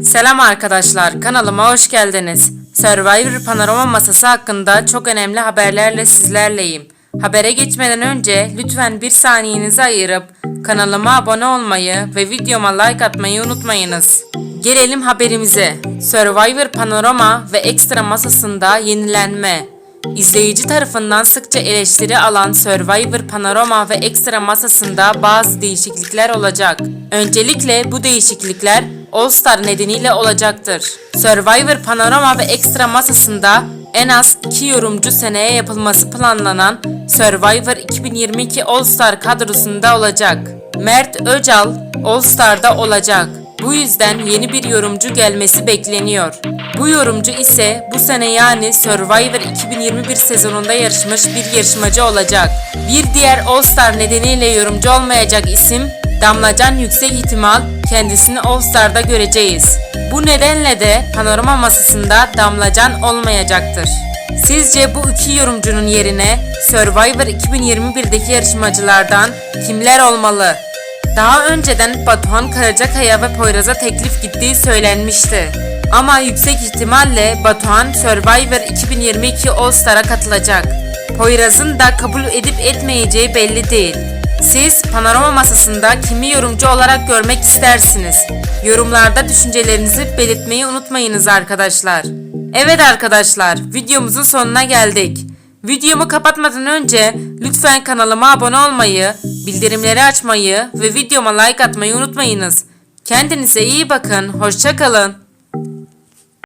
Selam arkadaşlar, kanalıma hoş geldiniz. Survivor Panorama Masası hakkında çok önemli haberlerle sizlerleyim. Habere geçmeden önce lütfen bir saniyenizi ayırıp kanalıma abone olmayı ve videoma like atmayı unutmayınız. Gelelim haberimize. Survivor Panorama ve Ekstra Masasında yenilenme. İzleyici tarafından sıkça eleştiri alan Survivor Panorama ve Ekstra masasında bazı değişiklikler olacak. Öncelikle bu değişiklikler All Star nedeniyle olacaktır. Survivor Panorama ve Ekstra masasında en az 2 yorumcu seneye yapılması planlanan Survivor 2022 All Star kadrosunda olacak. Mert Öcal All Star'da olacak. Bu yüzden yeni bir yorumcu gelmesi bekleniyor. Bu yorumcu ise bu sene yani Survivor 2021 sezonunda yarışmış bir yarışmacı olacak. Bir diğer All Star nedeniyle yorumcu olmayacak isim Damlacan yüksek ihtimal kendisini All Star'da göreceğiz. Bu nedenle de panorama masasında Damlacan olmayacaktır. Sizce bu iki yorumcunun yerine Survivor 2021'deki yarışmacılardan kimler olmalı? Daha önceden Batuhan Karacakaya ve Poyraz'a teklif gittiği söylenmişti. Ama yüksek ihtimalle Batuhan Survivor 2022 All Star'a katılacak. Poyraz'ın da kabul edip etmeyeceği belli değil. Siz panorama masasında kimi yorumcu olarak görmek istersiniz? Yorumlarda düşüncelerinizi belirtmeyi unutmayınız arkadaşlar. Evet arkadaşlar, videomuzun sonuna geldik. Videomu kapatmadan önce lütfen kanalıma abone olmayı, bildirimleri açmayı ve videoma like atmayı unutmayınız. Kendinize iyi bakın, hoşçakalın.